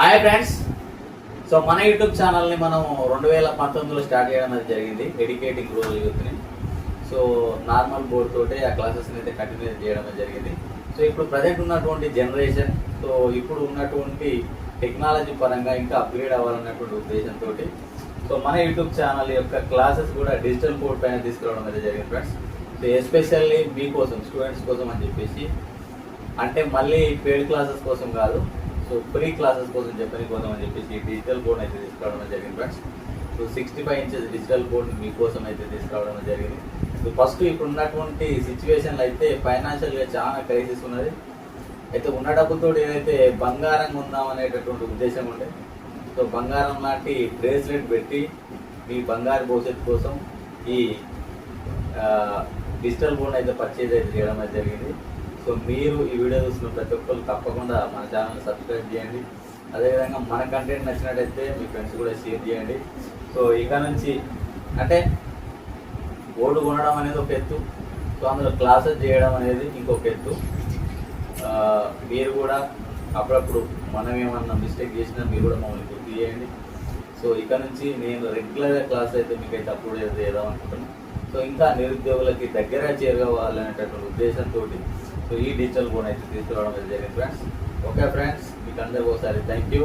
Hi friends so మన YouTube ఛానల్ని మనం రెండు వేల పంతొమ్మిదిలో స్టార్ట్ చేయడం అనేది జరిగింది. ఎడ్యుకేటింగ్ రూరల్ యూత్ని సో నార్మల్ బోర్డ్ తోటే ఆ క్లాసెస్ని అయితే కంటిన్యూ చేయడం అనేది జరిగింది. సో ఇప్పుడు ప్రజెంట్ ఉన్నటువంటి జనరేషన్ సో ఇప్పుడు ఉన్నటువంటి టెక్నాలజీ పరంగా ఇంకా అప్గ్రేడ్ అవ్వాలన్నటువంటి ఉద్దేశంతో సో మన యూట్యూబ్ ఛానల్ యొక్క క్లాసెస్ కూడా డిజిటల్ బోర్డ్ పైన తీసుకురావడం అనేది జరిగింది ఫ్రెండ్స్ సో ఎస్పెషల్లీ మీకోసం స్టూడెంట్స్ కోసం అని చెప్పేసి అంటే మళ్ళీ పెయిడ్ క్లాసెస్ కోసం కాదు సో ఫ్రీ క్లాసెస్ కోసం చెప్పని కోసం అని చెప్పేసి డిజిటల్ బోర్డ్ అయితే తీసుకురావడం జరిగింది friends so sixty five inches digital board మీకోసం అయితే తీసుకురావడం జరిగింది. సో ఫస్ట్ ఇప్పుడు ఉన్నటువంటి సిచ్యువేషన్లో అయితే ఫైనాన్షియల్గా చాలా క్రైసిస్ ఉన్నది. అయితే ఉన్న డబ్బుతో ఏదైతే బంగారం ఉందాం అనేటటువంటి ఉద్దేశం ఉండే సో బంగారం లాంటి బ్రేస్లెట్ పెట్టి మీ బంగారు భవిష్యత్తు కోసం ఈ డిజిటల్ బోర్డ్ అయితే పర్చేజ్ అయితే చేయడం అయితే జరిగింది. సో మీరు ఈ వీడియో చూసిన ప్రతి ఒక్కరు తప్పకుండా మన ఛానల్ సబ్స్క్రైబ్ చేయండి. అదేవిధంగా మన కంటెంట్ నచ్చినట్టయితే మీ ఫ్రెండ్స్ కూడా షేర్ చేయండి. సో ఇక నుంచి అంటే బోర్డు కొనడం అనేది ఒక ఎత్తు. సో అందులో క్లాసెస్ చేయడం అనేది ఇంకొక ఎత్తు. మీరు కూడా అప్పుడప్పుడు మనం ఏమన్నా మిస్టేక్ చేసినా మీరు కూడా మమ్మల్ని గుర్తు చేయండి. సో ఇక నుంచి నేను రెగ్యులర్గా క్లాస్ అయితే మీకైతే అప్పుడు చేద్దాం అనుకుంటున్నాను సో ఇంకా నిరుద్యోగులకి దగ్గర చేరవాలనేటటువంటి ఉద్దేశంతో సో ఈ డిజిటల్ ఫోన్ అయితే తీసుకురావడం జరిగింది ఫ్రెండ్స్ ఓకే ఫ్రెండ్స్ మీకు అందరికీ ఒకసారి థ్యాంక్ యూ